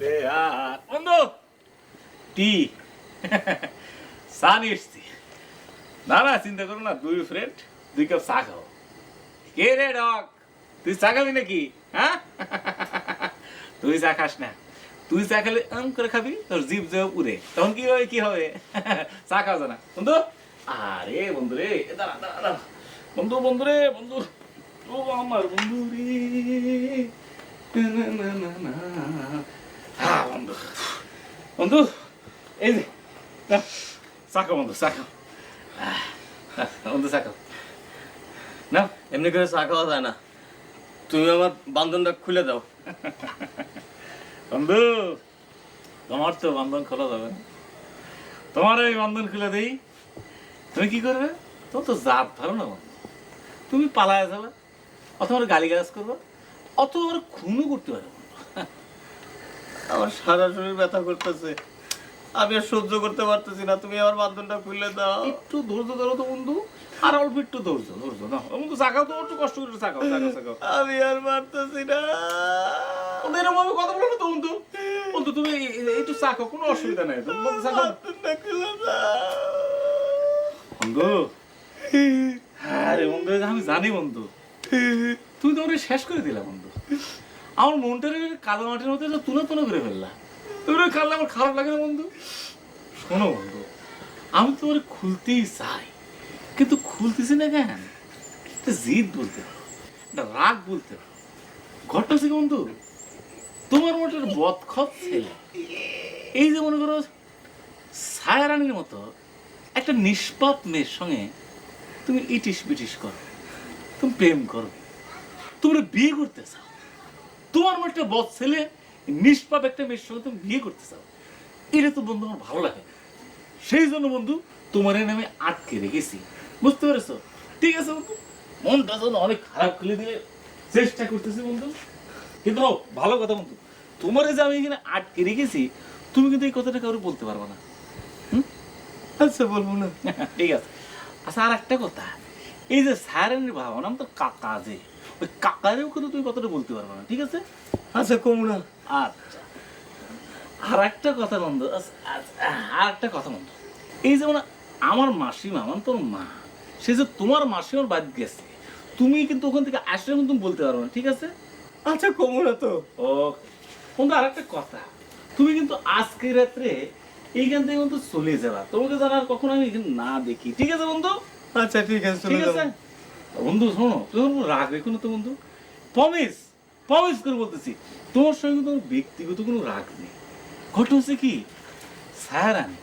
দেয়ার বন্ধু। টি। চা নিয়ে এসছি না না, চিন্তা করো না, দুই ফ্রেন্ড দুই কাপ চা খাও কে রে ডক তুই চা খাবি নাকি? হ্যাঁ? তুই চা খাস না। তুই চা খেলে আম করে খাবি, তোর জিভ যে উড়ে। তখন কি হবে কি হবে? চা খাওয়া না। বন্ধু? আরে, বন্ধু রে দাঁড়া দাঁড়া বন্ধু বন্ধু রে, বন্ধু। ও আমার বন্ধু রে। না না না না। বন্ধু এই যে নাও, চা খাও বন্ধু চা খাও। আহ, বন্ধু চা খাও। না এমনি করে চা খাওয়া যায় না। তুমি আমার বান্ধনটা খুলে দাও। বন্ধু তোমার তো বান্ধন খোলা যাবে। তোমার এই বান্ধন খুলে দেই। তুমি কি করবে? তোমার তো জাত ধরো না তুমি পালায় যাবে অথবা গালি গালাজ করবে অথবা খুনও করতে পারো আমার সারা শরীর ব্যথা করতেছে। আমি আর সহ্য করতে পারতেছি না। তুমি আমার বান্ধনটা খুলে দাও। একটু ধৈর্য ধরো তো বন্ধু। আর অল্প একটু ধৈর্য ধৈর্য না বন্ধু চাকাও তো একটু কষ্ট করে চাকাও চাকাও চাকাও আমি আর পারতেছি না। এরকম ভাবে কথা বলো না তো বন্ধু। বন্ধু তুমি একটু কোনো অসুবিধা নেই। তুমি বন্ধু আরে বন্ধু আমি জানি বন্ধু। তুমি তো শেষ করে দিলা বন্ধু। আমার মনটা কালো মাটির মধ্যে তুলে তুলে করে ফেললা। তুমি কাঁদলে আমার খারাপ লাগে না বন্ধু? শোনো বন্ধু, আমি তো ওরে খুলতেই চাই, কিন্তু খুলতেছি না কেন? একটা জিদ বলতে একটা রাগ বলতে পারো। ঘটনা বন্ধু, তোমার মতো একটা বদখত ছেলে। এই যে মনে করো, ছায়ারানির মতো একটা নিষ্পাপ মেয়ের সঙ্গে তুমি ইটিস পিটিস করো, তুমি প্রেম করো তোমরা বিয়ে করতে চাও। তোমার মতো একটা বদ ছেলে নিষ্পাপ একটা মেয়ের সঙ্গে তুমি বিয়ে করতে চাও, এটা তো বন্ধু আমার ভালো লাগে। সেই জন্য বন্ধু, তোমার এনে আমি আটকে রেখেছি। বুঝতে পেরেছ? ঠিক আছে বন্ধু, মনটা যেন অনেক খারাপ খুলে দিয়ে চেষ্টা করতেছি বন্ধু। কিন্তু ভালো কথা বন্ধু, তোমার যে আমি এখানে আটকে রেখেছি, তুমি কিন্তু এই কথাটা কাউকে বলতে পারবে না। আচ্ছা বলব না। ঠিক আছে। আচ্ছা আর একটা কথা, এই যে স্যারের ভাবনা নাম তো কাকা যে। ওই কাকারেও কিন্তু তুমি কথাটা বলতে পারবে না ঠিক আছে? আচ্ছা কমু না। আচ্ছা। আর একটা কথা বন্ধু আচ্ছা, আচ্ছা, আর একটা কথা বন্ধু। এই যেমন আমার মাসিমা মানে তোর মা সে যে তোমার মাসিমার বাদ গেছে তুমি কিন্তু ওখান থেকে আসলে কিন্তু তুমি বলতে পারবে না ঠিক আছে? আচ্ছা কমু না তো। ও বন্ধু আর একটা কথা তুমি কিন্তু আজকে রাত্রে এইখান থেকে কিন্তু চলে যাবা। তোমাকে যেন আর কখনো আমি না দেখি ঠিক আছে বন্ধু? আচ্ছা ঠিক আছে চলে ঠিক আছে? বন্ধু, শোনো কোনো রাগ তো বন্ধু। প্রমিস প্রমিস করে বলতেছি তোমার সঙ্গে তোমার ব্যক্তিগত কোনো রাগ নেই। ঘটনা হচ্ছে কি? স্যার আমি।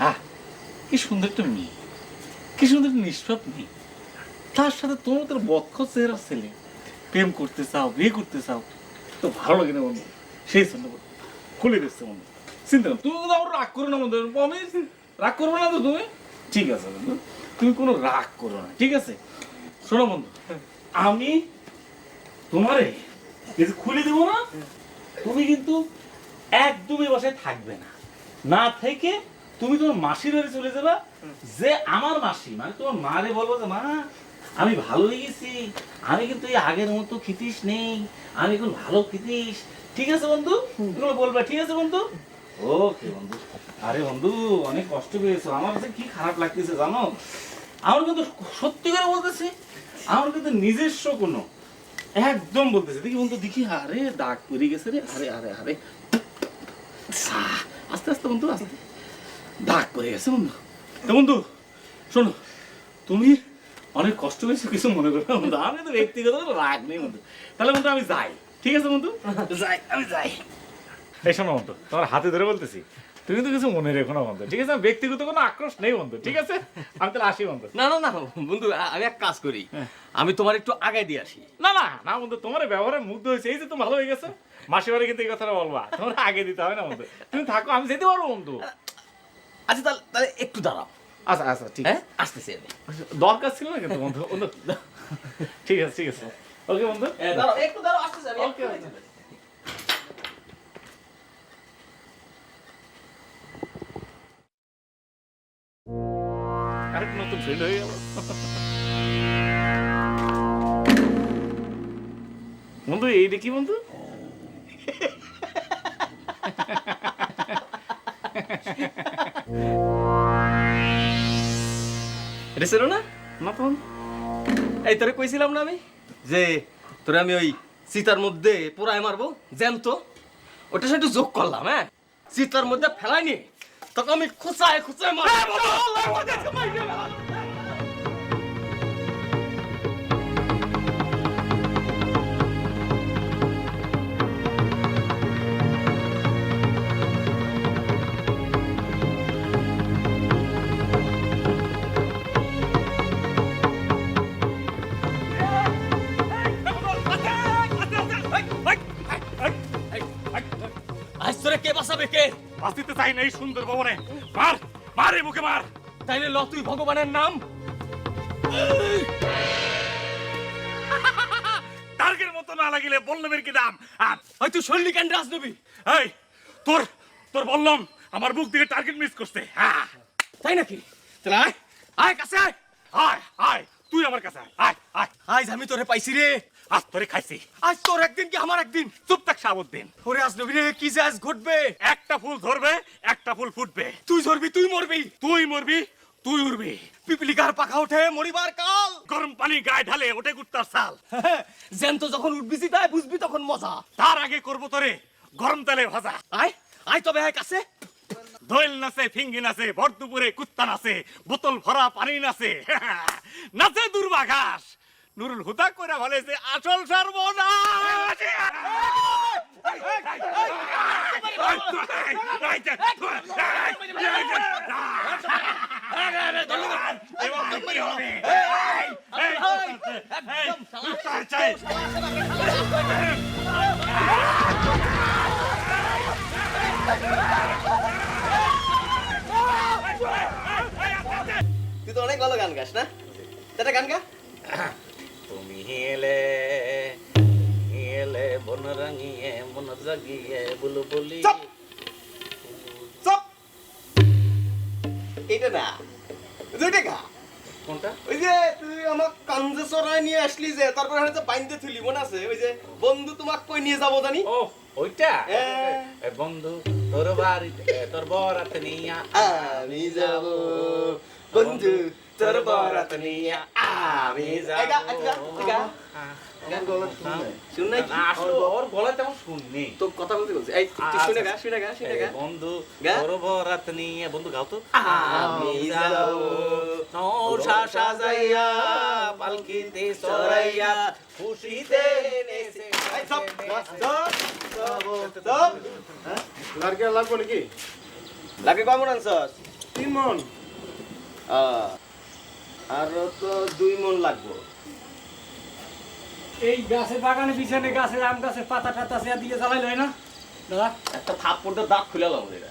হ্যাঁ কি সুন্দর একটা মেয়ে। কি সুন্দর একটা নিষ্পাপ মেয়ে। তার সাথে তোমার তোর বক্ষ চেহারা ছেলে। প্রেম করতে চাও, বিয়ে করতে চাও, তো ভালো লাগে না বন্ধু। সেই জন্য খুলে দিচ্ছে বন্ধু। চিন্তা তুমি কিন্তু আমার রাগ করো না বন্ধু। প্রমিস রাগ করবে না তো তুমি? ঠিক আছে বন্ধু, তুমি কোনো রাগ করো না, ঠিক আছে? শোনো বন্ধু, আমি তোমারে যে খুলে দেবো না, তুমি কিন্তু একদমই বাসায় থাকবে না। না থেকে তুমি তোমার মাসির বাড়ি চলে যাবে, যে আমার মাসি মানে তোমার মারে বলব যে, মা, আমি ভালো গেছি, আমি কিন্তু এই আগের মতো খিতিস নেই, আমি এখন ভালো খিতিস ঠিক আছে বন্ধু? এগুলো বলবে, ঠিক আছে বন্ধু? ওকে বন্ধু। আরে বন্ধু, অনেক কষ্ট পেয়েছ। আমার কাছে কি খারাপ লাগতেছে জানো? আমার কিন্তু সত্যি করে বলতেছি আমার কিন্তু নিজস্ব কোনো, একদম বলতেছে। দেখি বন্ধু, দেখি, আরে দাগ পড়ে গেছে রে, আরে আরে আরে। আস্তে আস্তে বন্ধু, আস্তে। দাগ পড়ে গেছে বন্ধু। তো বন্ধু, শোনো, তুমি অনেক কষ্ট পেয়েছ কিছু মনে করো বন্ধু। আমি তো ব্যক্তিগত রাগ নেই বন্ধু। তাহলে বন্ধু, আমি যাই। ঠিক আছে বন্ধু? যাই, আমি যাই। এই শোনো বন্ধু, তোমার হাতে ধরে বলতেছি। তুমি তো কিছু মনে রেখো না বন্ধু। ঠিক আছে? ব্যক্তিগত কোনো আক্রোশ নেই বন্ধু ঠিক আছে? আমি তাহলে আসি বন্ধু। না না না বন্ধু আমি এক কাজ করি। আমি তোমার একটু আগে দিয়ে আসি। না না না বন্ধু তোমার ব্যবহারে মুগ্ধ হয়েছে। এই যে তুমি ভালো হয়ে গেছো। মাসি বাড়ি কিন্তু এই কথাটা বলবা। তোমার আগে দিতে হবে না বন্ধু। তুমি থাকো আমি যেতে পারব বন্ধু। আচ্ছা তাহলে তাহলে একটু দাঁড়াও। আচ্ছা আচ্ছা ঠিক হ্যাঁ? আছে। আসতেছি আমি। দরকার ছিল না কিন্তু বন্ধু বন্ধু। ঠিক আছে ঠিক আছে। ওকে বন্ধু? দাঁড়াও একটু দাঁড়াও আসতেছি আমি Okay, আরেক নতুন ফ্রেন্ড হয়ে গেল। বন্ধু এই দেখি বন্ধু? না? এই তোরে কইছিলাম না আমি? যে তোরে আমি ওই চিতার মধ্যে পোড়ায় মারবো, জ্যান্ত। ওটা সে একটু যোগ করলাম হ্যাঁ? চিতার মধ্যে ফেলাই তখন আমি খুচায় খুচায় মারবো বাঁচিতে চাই না এই সুন্দর ভবনে। মার মার এই মুখে মার। তাইলে ল, তুই ভগবানের নাম। টার্গের মতো না লাগিলে বললামের কি দাম? আর ওই তুই শৈলী কেন রাজনবী এই, তোর তোর বললাম আমার মুখ দিকে টার্গেট মিস করতে হ্যাঁ। তাই নাকি? তাহলে আয় আয় কাছে আয়। আয় আয়, তুই আমার কাছে আয় আয় আয়। আমি তোরে পাইছি রে। আজ তোরে খাইছি। আজ তোর একদিন কি আমার একদিন? চুপ থাক সাবুদ্দিন ওরে আজনবী রে কি যে আজ ঘটবে? একটা ফুল ধরবে একটা ফুল ফুটবে। তুই তুই মরবি। তুই মরবি তুই উড়বি। পিপিলিকার পাখা ওঠে মরিবার কাল। গরম পানি গায়ে ঢালে ওঠে সাল জ্যান্ত যখন উঠবি তাই বুঝবি তখন মজা। তার আগে করব তোরে গরম তেলে ভাজা। আয় আয় তবে আয় কাছে। দোয়েল নাচে ফিঙ্গি নাচে ভর দুপুরে কুত্তা নাচে বোতল ভরা পানি নাচে। নাচে দুর্বাঘাস। নুরুল হুদা করে ভালেছে আসল সর্বনাশ! তুই তো অনেক ভালো গান গাস, না? এটা গান গা? এলে এলে বন রাঙিয়ে মন জাগিয়ে বুলু বলি এটা না দুইটা গা। কোনটা? ওই যে তুই আমার কাঞ্জে চড়াই নিয়ে আসলি যে তারপর হয়তো বাইন্দে থুলি মনে আছে? ওই যে বন্ধু তোমাক কই নিয়ে যাব জানি? ও ওইটা। এ, বন্ধু তোর বাড়িতে তোর বরাতে নিয়া আমি যাব। বন্ধু তোর নিয়ে আমি পালকিতে খুশিতে লাগবো নাকি লাগে কমন আনছস? তিন মন আর তো দুই মন লাগবো। এই গাছের বাগানে পিছনে গাছের আম গাছের পাতা টাতা সে দিয়ে জ্বালাই লয় না? দাদা? একটা থাপ্পড়টা দাঁত খুলে লাম এটা।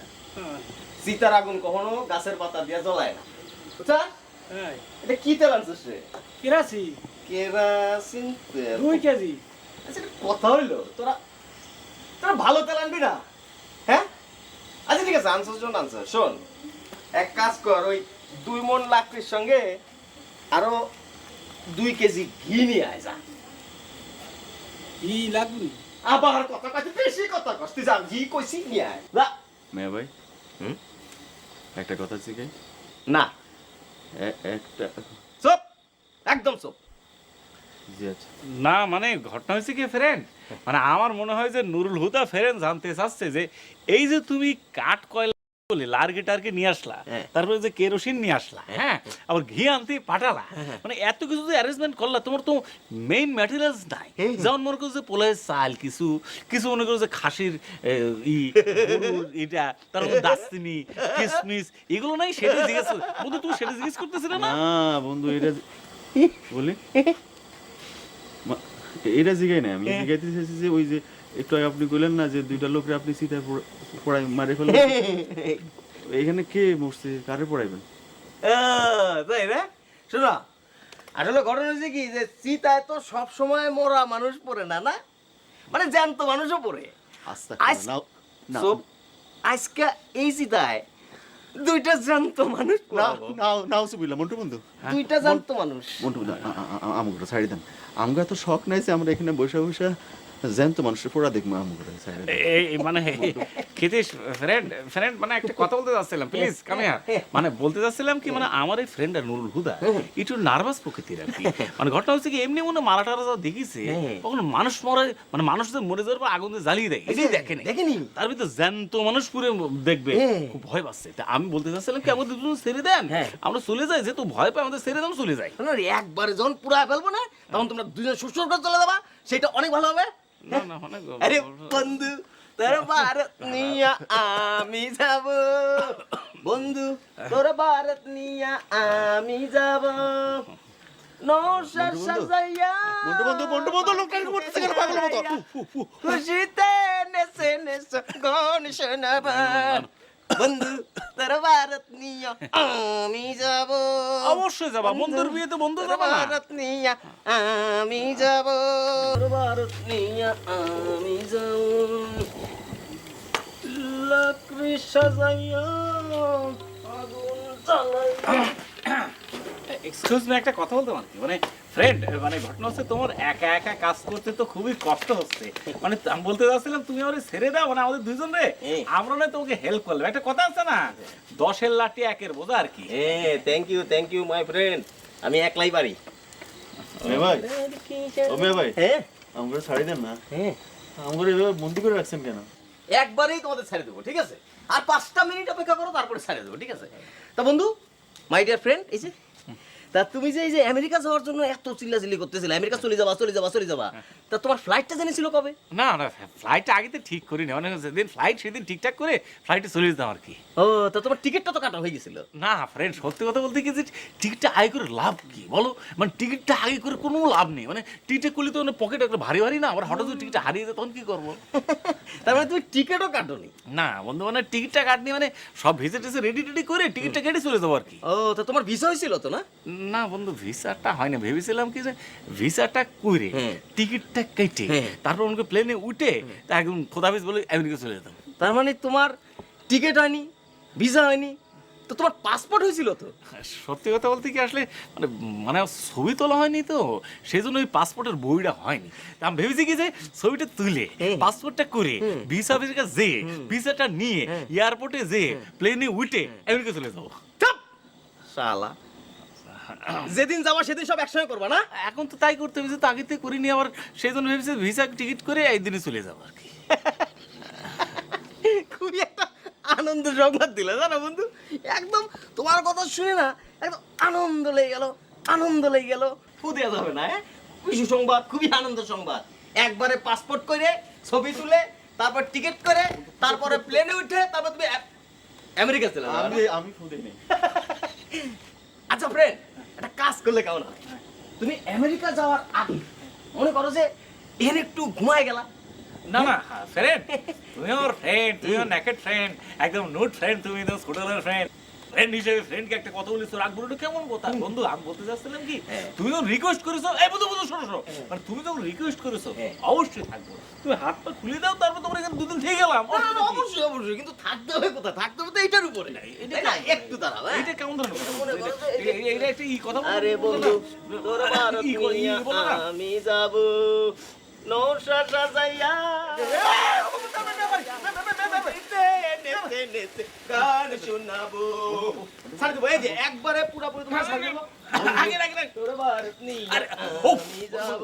সীতার আগুন কখনো গাছের পাতা দিয়ে জ্বলায় না। বুঝছা? হ্যাঁ। এটা কি তেল আনছিস রে? কেরাসি কেরাসিন দুই কেজি। আচ্ছা কথা হইল। তোরা তোরা ভালো তেল আনবি না? হ্যাঁ? আচ্ছা ঠিক আছে আনসার জন্য আনসার শোন এক কাজ কর ওই দুই মন লাকড়ির সঙ্গে আরও দুই কেজি ঘি নিয়ে আয় যা। ই লাগবি? আবার কথা কাছে বেশি কথা কস তুই যা ঘি কইছি নিয়ে আয়। যা। মেয়া ভাই হুম? একটা কথা শিখাই না। একটা চুপ একদম চুপ। জি আচ্ছা। না মানে ঘটনা হয়েছে কি ফ্রেন্ড মানে আমার মনে হয় যে নুরুল হুদা ফেরেন জানতে চাচ্ছে যে এই যে তুমি কাঠ কয়লা বলে লার্গে টার্গে নিয়ে আসলা। হ্যাঁ। তারপরে যে কেরোসিন নিয়ে আসলা হ্যাঁ। আবার ঘি আনতে পাঠালা। মানে এত কিছু যে অ্যারেঞ্জমেন্ট করলা তোমার তো মেইন ম্যাটেরিয়ালস নাই। যেমন মনে করো যে পোলায় চাল কিছু কিছু মনে করো যে খাসির ই এটা তারপর দাসিনি কিসমিস এগুলো নাই সেটা জিজ্ঞেস বন্ধু তুমি সেটা জিজ্ঞেস করতেছিলে না? না বন্ধু এটা বলি। এটা জিগাই না আমি জিগাইতে চাইছি যে ওই যে একটু আপনি কইলেন না যে দুইটা লোকরে আপনি সিটায় পড়াই মারে এখানে কে মরছে কারে পড়াইবেন? তাই না? শোনো আসলে ঘটনা হচ্ছে কি যে চিতায় তো সব সময় মরা মানুষ পড়ে না না? মানে জ্যান্ত মানুষও পড়ে। আজকে এই চিতায় দুইটা জ্যান্ত মানুষ নাও নাও সুবিলা মন্টু বন্ধু। দুইটা জ্যান্ত মানুষ। মন্টু বন্ধু আমাকে ছাড়ি দেন। আমাকে এত শখ নাই যে আমরা এখানে বসে বসে জ্যান্ত মানুষের পোড়া দেখব আম করে এই মানে ফ্রেন্ড ফ্রেন্ড মানে একটা কথা বলতে যাচ্ছিলাম প্লিজ কামে মানে বলতে যাচ্ছিলাম কি মানে আমার এই ফ্রেন্ড আর নুরুল হুদা একটু নার্ভাস প্রকৃতির আর কি। মানে ঘটনা হচ্ছে কি এমনি মনে মারা টারা যা দেখিছে কখনো মানুষ মরে মানে মানুষ যে মরে যাওয়ার পর আগুন দিয়ে জ্বালিয়ে দেয় এটাই দেখেনি। দেখেনি? তার ভিতর জ্যান্ত মানুষ পুরে দেখবে হ্যাঁ। খুব ভয় পাচ্ছে। তা আমি বলতে চাচ্ছিলাম কি আমাদের দুজন ছেড়ে দেন আমরা চলে যাই যেহেতু ভয় পাই আমাদের ছেড়ে দেন চলে যাই। একবারে যখন পুরা ফেলব না তখন তোমরা দুজন করে চলে যাবা সেটা অনেক ভালো হবে? না না আরে বন্ধু তোর ভারত নিয়া আমি যাব। বন্ধু তোর ভারত নিয়া আমি যাব। খুশিতে নেচে নেচে গান শোনাবা বন্ধু তোর ভারত নিয়া আমি যাব। অবশ্যই যাবা বন্ধুর বিয়েতে বন্ধু যাবা না। ভারত নিয়া আমি যাব। তোর ভারত নিয়া আমি যাব। লাকড়ি সাজাইয়া আগুন জ্বালাইয়া এক্সকিউজ মি একটা কথা বলতে পারছি মানে ফ্রেন্ড মানে ঘটনা হচ্ছে তোমার একা একা কাজ করতে তো খুবই কষ্ট হচ্ছে। মানে আমি বলতে চাচ্ছিলাম তুমি আমাদের ছেড়ে দাও মানে আমাদের দুইজন রে। আমরা নয় তোমাকে হেল্প করলাম। একটা কথা আছে না? দশের লাঠি একের বোঝা আর কি। এ thank you thank you my friend আমি একলাই পারি। ভাই। ভাই। হ্যাঁ আমাকে ছাড়ি দেন না। হ্যাঁ এভাবে বন্দি করে রাখছেন কেন? একবারেই তোমাদের ছেড়ে দেবো ঠিক আছে? আর পাঁচটা মিনিট অপেক্ষা করো তারপরে ছেড়ে দেবো ঠিক আছে? তা বন্ধু মাই ডিয়ার ফ্রেন্ড এই যে তা তুমি যে এই যে আমেরিকা যাওয়ার জন্য এত চিল্লাচিল্লি করতেছিলে আমেরিকা চলে যাবা চলে যাবা চলে যাবা তা তোমার ফ্লাইটটা জেনেছিল কবে? না না ফ্লাইটটা আগে তো ঠিক করি না মানে যেদিন ফ্লাইট সেদিন ঠিকঠাক করে ফ্লাইটে চলে যেতাম আর কি। ও তা তোমার টিকিটটা তো কাটা হয়ে গেছিল। না ফ্রেন্ড সত্যি কথা বলতে কি যে টিকিটটা আগে করে লাভ কি? বলো? মানে টিকিটটা আগে করে কোনো লাভ নেই। মানে টিকিটে করলে তো মানে পকেট একটা ভারী ভারী না? আবার হঠাৎ যদি টিকিটটা হারিয়ে যায় তখন কি করব? তার মানে তুমি টিকিটও কাটোনি? না বন্ধু মানে টিকিটটা কাটনি মানে সব ভিজে টিজে রেডি টেডি করে টিকিটটা কেটে চলে যাব আর কি। ও তা তোমার ভিসা হয়েছিল তো না? না বন্ধু ভিসাটা হয় না ভেবেছিলাম কি যে ভিসাটা করে হ্যাঁ। টিকিটটা কেটে। তারপর আমাকে প্লেনে উঠে তা একদম খোদাফিজ বলে আমেরিকা চলে যেতাম। তার মানে তোমার টিকিট হয়নি ভিসা হয়নি তো তোমার পাসপোর্ট হয়েছিল তো? সত্যি কথা বলতে কি আসলে মানে মানে ছবি তোলা হয়নি তো সেই জন্য ওই পাসপোর্টের বইটা হয়নি। আমি ভেবেছি কি যে ছবিটা তুলে পাসপোর্টটা করে ভিসা ভিসা যে ভিসাটা নিয়ে এয়ারপোর্টে যে প্লেনে উঠে আমেরিকা চলে যাব। চাপ! শালা। যেদিন যাবা সেদিন সব একসঙ্গে করবা না? এখন তো তাই করতে হবে যে তো করিনি আবার সেই জন্য ভেবেছি ভিসা টিকিট করে একদিনে চলে যাব আর কি। খুবই একটা আনন্দ সংবাদ দিলে জানো বন্ধু? একদম তোমার কথা শুনে না একদম আনন্দ লেগে গেল আনন্দ লেগে গেল। ফু দেওয়া যাবে না হ্যাঁ? খুশি সংবাদ খুবই আনন্দ সংবাদ। একবারে পাসপোর্ট করে ছবি তুলে তারপর টিকিট করে তারপরে প্লেনে উঠে তারপর তুমি আমেরিকা চলে যাবে আমি না? আমি ফুদে নেই। আচ্ছা ফ্রেন্ড একটা কাজ করলে কেমন হয় তুমি আমেরিকা যাওয়ার আগে মনে করো যে এখানে একটু ঘুমায় গেলা না না ফ্রেন্ড তুমি আমার ফ্রেন্ড তুমি আমার নেকেট ফ্রেন্ড একদম নোট ফ্রেন্ড তুমি একদম ছোটবেলার ফ্রেন্ড ফ্রেন্ড হিসেবে ফ্রেন্ডকে একটা কথা বলিস কেমন কথা? বন্ধু আমি বলতে চাচ্ছিলাম কি তুমি যখন রিকোয়েস্ট করেছ? এই বন্ধু বন্ধু শোনো শোনো। মানে তুমি যখন রিকোয়েস্ট করেছ হ্যাঁ। অবশ্যই থাকব। তুমি হাত পা খুলে দাও তারপর তোমার এখানে দুদিন থেকে গেলাম। অবশ্যই কিন্তু থাকতে হবে কোথায়? থাকতে হবে তো এইটার উপরে। না? একটু দাঁড়াও হ্যাঁ? এটা কেমন ধরনের কথা? এটা- একটা ই আরে বন্ধু তোর ভারত। আমি যাব। নৌশা সাজাইয়া নেচে নেচে গান শোনাবো। ছাড় দেবো এই যে একবারে পুরোপুরি তোমার ছাড় দেবো আগে আগে আগে। তোর ভারত নিয়া আমি যাব।